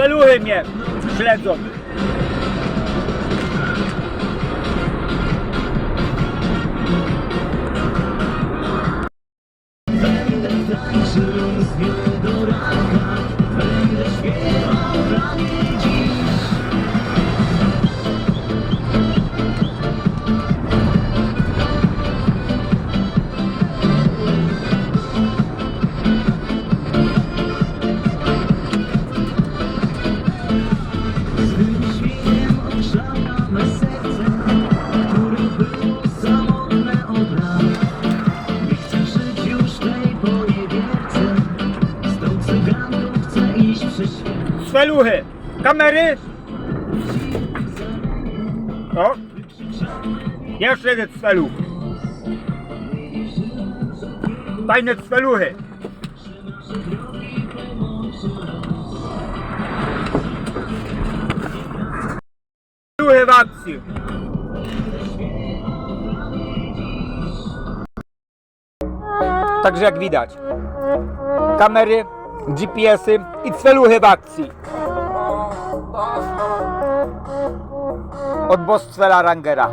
Beluchy mnie śledzą. Cweluchy. Kamery. O. Jeszcze jeden cweluch. Fajne cweluchy. Cweluchy w akcji. Także jak widać, kamery, GPS-y i cweluchy w akcji. Od Boscwela Rangera.